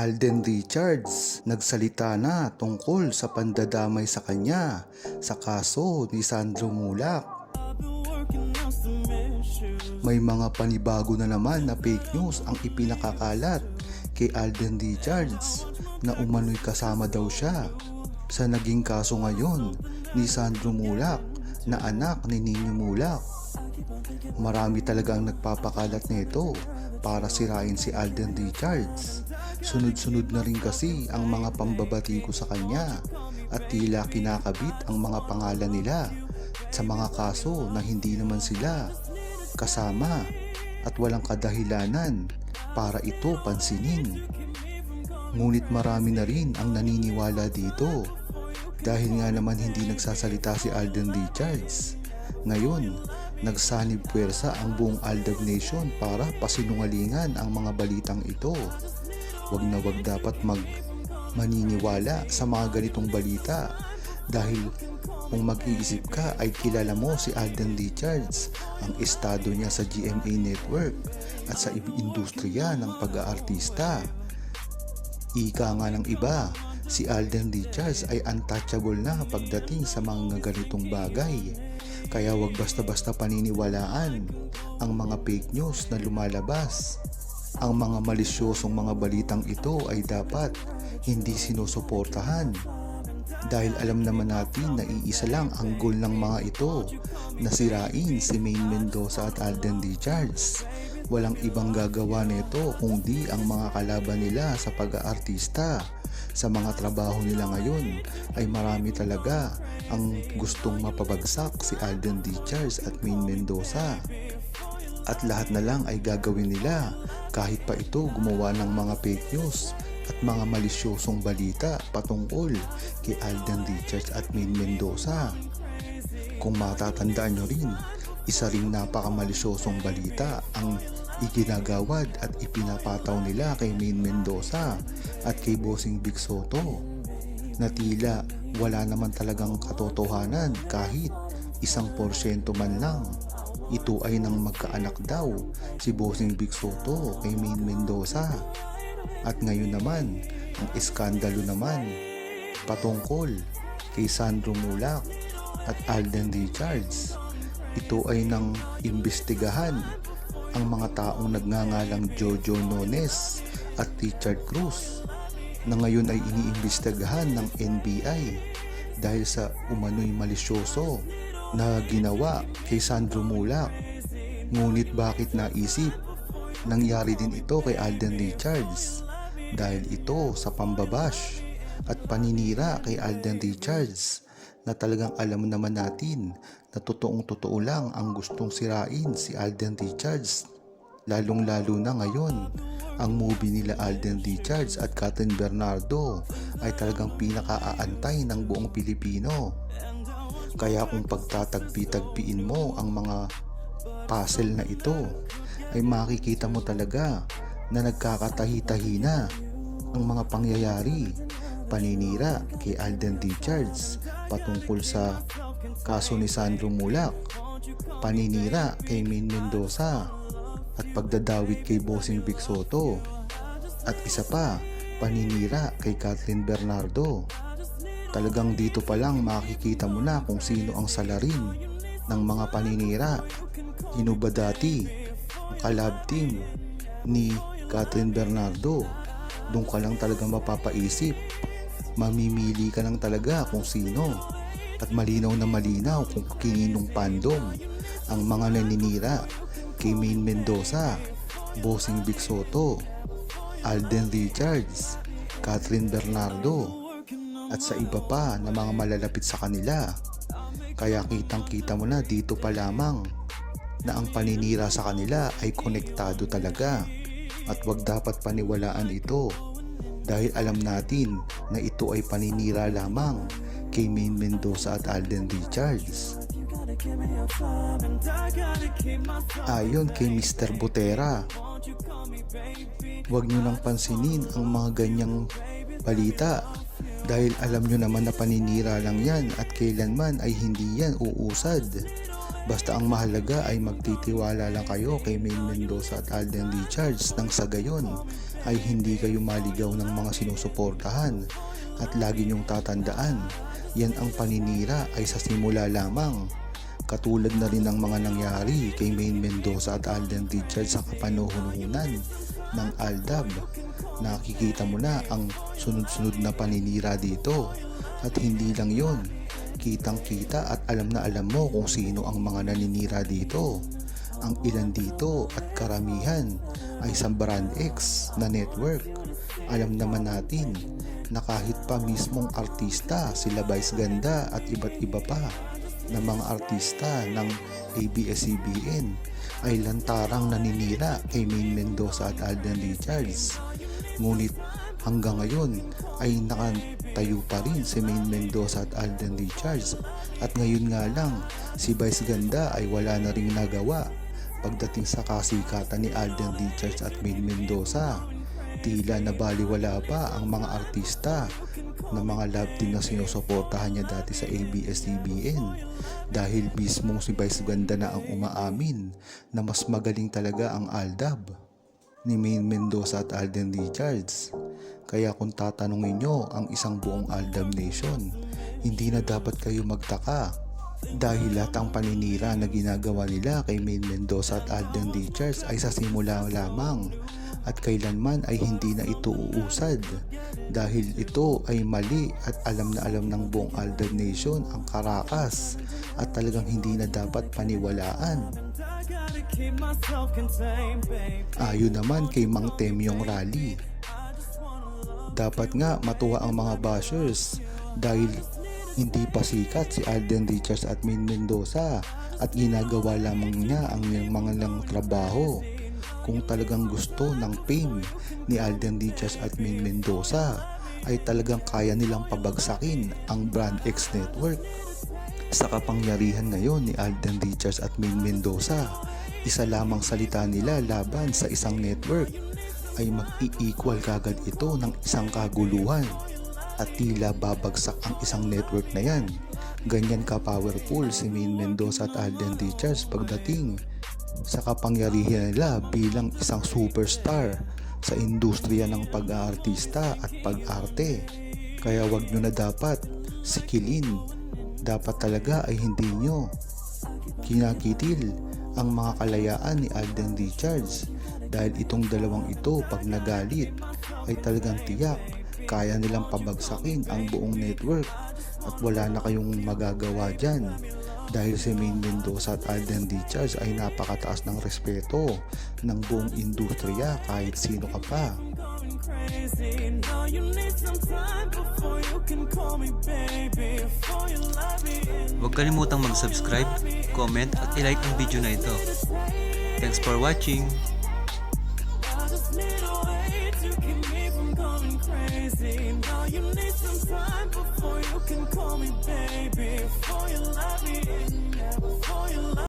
Alden Richards nagsalita na tungkol sa pandadamay sa kanya sa kaso ni Sandro Mulak. May mga panibago na naman na fake news ang ipinakakalat kay Alden Richards na umano'y kasama daw siya sa naging kaso ngayon ni Sandro Mulak na anak ni Nino Mulak. Marami talaga ang nagpapakalat nito para sirain si Alden Richards. Sunod-sunod na rin kasi ang mga pambabati ko sa kanya at tila kinakabit ang mga pangalan nila sa mga kaso na hindi naman sila kasama at walang kadahilanan para ito pansinin. Ngunit marami na rin ang naniniwala dito dahil nga naman hindi nagsasalita si Alden Richards. Ngayon, nagsanib puwersa ang buong Aldab Nation para pasinungalingan ang mga balitang ito. Wag na wag dapat mag maniniwala sa mga ganitong balita dahil kung mag-iisip ka ay kilala mo si Alden Richards, ang estado niya sa GMA Network at sa industriya ng pag-aartista. Ika nga ng iba, si Alden Richards ay untouchable na pagdating sa mga ganitong bagay. Kaya wag basta-basta paniniwalaan ang mga fake news na lumalabas. Ang mga malisyosong mga balitang ito ay dapat hindi sinusuportahan. Dahil alam naman natin na iisa lang ang goal ng mga ito na sirain si Maine Mendoza at Alden Richards. Walang ibang gagawa nito kundi ang mga kalaban nila sa pag-aartista. Sa mga trabaho nila ngayon ay marami talaga ang gustong mapabagsak si Alden Richards at Maine Mendoza. At lahat na lang ay gagawin nila kahit pa ito gumawa ng mga fake news at mga malisyosong balita patungkol kay Alden Richards at Maine Mendoza. Kung matatandaan nyo rin, isa ring napakamalisyosong balita ang iginagawad at ipinapataw nila kay Maine Mendoza at kay Bossing Big Soto na tila wala naman talagang katotohanan kahit isang porsyento man lang. Ito ay nang magkaanak daw si Bossing Big Soto kay Maine Mendoza. At ngayon naman, ang iskandalo naman patungkol kay Sandro Mulak at Alden Richards. Ito ay nang imbestigahan ang mga taong nagngangalang Jojo Nones at Richard Cruz na ngayon ay iniimbestigahan ng NBI dahil sa umano'y malisyoso na ginawa kay Sandro Mulak. Ngunit bakit naisip nangyari din ito kay Alden Richards dahil ito sa pambabash at paninira kay Alden Richards na talagang alam naman natin na totoong totoo lang ang gustong sirain si Alden Richards. Lalong lalo na ngayon ang movie nila Alden Richards at Catherine Bernardo ay talagang pinakaaantay ng buong Pilipino. Kaya kung pagtatagpi-tagpiin mo ang mga puzzle na ito ay makikita mo talaga na nagkakatahi-tahi na ang mga pangyayari paninira kay Alden Richards patungkol sa kaso ni Sandro Mulak. Paninira kay Min Mendoza at pagdadawit kay Bossing Big Soto. At isa pa paninira kay Kathleen Bernardo. Talagang dito pa lang makikita mo na kung sino ang salarin ng mga paninira. Inuba dati ang kalab team ni Catherine Bernardo? Doon ka lang talaga mapapaisip mamimili ka lang talaga kung sino. At malinaw na malinaw kung kininong pandom ang mga naninira kay Maine Mendoza, Bossing Big Soto, Alden Richards, Catherine Bernardo at sa iba pa na mga malalapit sa kanila. Kaya kitang kita mo na dito pa lamang na ang paninira sa kanila ay konektado talaga. At wag dapat paniwalaan ito dahil alam natin na ito ay paninira lamang kay Maine Mendoza at Alden Richards. Ayon kay Mr. Butera, huwag nyo nang pansinin ang mga ganyang balita dahil alam nyo naman na paninira lang yan at kailanman ay hindi yan uusad. Basta ang mahalaga ay magtitiwala lang kayo kay Maine Mendoza at Alden Richards nang sa gayon ay hindi kayo maligaw ng mga sinusuportahan at lagi niyong tatandaan, yan ang paninira ay sa simula lamang. Katulad na rin ng mga nangyari kay Maine Mendoza at Alden Richards sa kapanuhunan ng Aldab. Nakikita mo na ang sunod-sunod na paninira dito. At hindi lang yon, kitang kita at alam na alam mo kung sino ang mga naninira dito. Ang ilan dito at karamihan ay sa Brand X na network. Alam naman natin na kahit pa mismong artista sila Vice Ganda at iba't iba pa na mga artista ng ABS-CBN ay lantarang naninira kay Maine Mendoza at Alden Richards. Ngunit hanggang ngayon ay nakatayo pa rin si Maine Mendoza at Alden Richards at ngayon nga lang si Vice Ganda ay wala na ring nagawa pagdating sa kasikatan ni Alden Richards at Maine Mendoza. Tila nabaliwala pa ang mga artista na mga love team na sinusuportahan niya dati sa ABS-CBN dahil mismong si Vice Ganda na ang umaamin na mas magaling talaga ang Aldab ni Maine Mendoza at Alden Richards. Kaya kung tatanungin nyo ang isang buong Aldab Nation, hindi na dapat kayo magtaka dahil lahat ang paninira na ginagawa nila kay Maine Mendoza at Alden Richards ay sa simula lamang at kailanman ay hindi na ito uusad dahil ito ay mali at alam na alam ng buong Aldab Nation ang karakas at talagang hindi na dapat paniwalaan. Ayon naman kay Mang Temyong Rally, dapat nga matuwa ang mga bashers dahil hindi pa sikat si Alden Richards at Maine Mendoza at ginagawa lamang niya ang mga lang trabaho. Kung talagang gusto ng fame ni Alden Richards at Maine Mendoza ay talagang kaya nilang pabagsakin ang Brand X Network. Sa kapangyarihan ngayon ni Alden Richards at Maine Mendoza, isa lamang salita nila laban sa isang network ay mag-i-equal kagad ito ng isang kaguluhan at tila babagsak ang isang network na yan. Ganyan ka-powerful si Maine Mendoza at Alden Richards pagdating sa kapangyarihan nila bilang isang superstar sa industriya ng pag-aartista at pag-arte. Kaya wag nyo na dapat sikilin. Dapat talaga ay hindi nyo kinakitil ang mga kalayaan ni Alden Richards dahil itong dalawang ito pag nagalit ay talagang tiyak kaya nilang pabagsakin ang buong network at wala na kayong magagawa dyan dahil si Maine Mendoza at Alden Richards ay napakataas ng respeto ng buong industriya kahit sino ka pa. Huwag kalimutang mag-subscribe, comment at ilike ang video na ito. Thanks for watching! A way to keep me from going crazy. Now you need some time before you can call me baby. Before you love me yeah, before you love